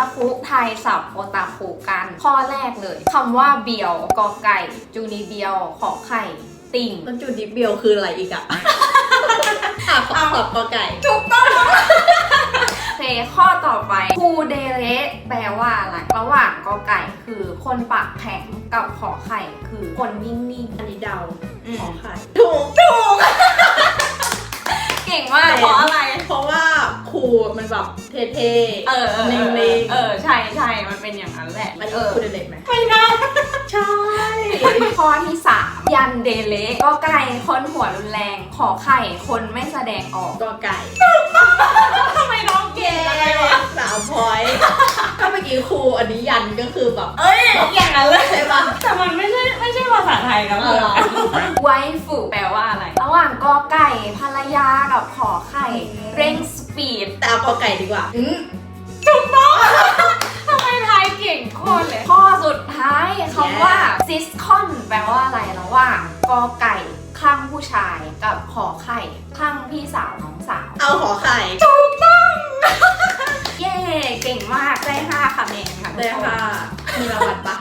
ตาคุไทยสับโอตาคุกัน ข้อแรกเลยคำว่าเบียวกอไก่ จูนีเบียวขอไข่ ติ่งแล้วจุดดิบเบียวคืออะไรอีกอะอะขอตอบกอไก่ถูกต้องโอเคข้อต่อไปคูเดเรแปลว่าอะไรระหว่างกอไก่คือคนปากแข็งกับขอไข่คือคนนิ่งอันนี้เดาๆอืมขอไข่ถูกถูก แบบเท่เออเออนิ่เอองๆ เออ ใช่ใช่มันเป็นอย่างนั้นแหละอันนี้เออครูเด็กไหมไม่ได้ใช่ข้อที่ 3 ยันเดเลก็ไก่คนหัวรุนแรง ขอไข่คนไม่แสดงออกกอไก่ทำไมน้องเก่งสาวพอยต์ก็เมื่อกี้ครูอันนี้ยันก็คือแบบ เอ้ยอย่างนั้นเลยใช่ปะแต่มันไม่ใช่ไม่ใช่ภาษาไทยนะเออไวฟูแปลว่าอะไร ระหว่างกอไก่ภรรยากับขอไข่ เร่งส ปีดแต่เอากอไก่ดีกว่า อืมทำไมไทยเก่งโคตรเลย ข้อสุดท้ายคำว่า ซิสคอนแปลว่าอะไรระหว่างกอไก่ข้างผู้ชายกับขอไข่ข้างพี่สาวน้องสาว เอาขอไข่เย้ เก่งมากได้5คะแนนค่ะเลยค่ะ มีรางวัลปะ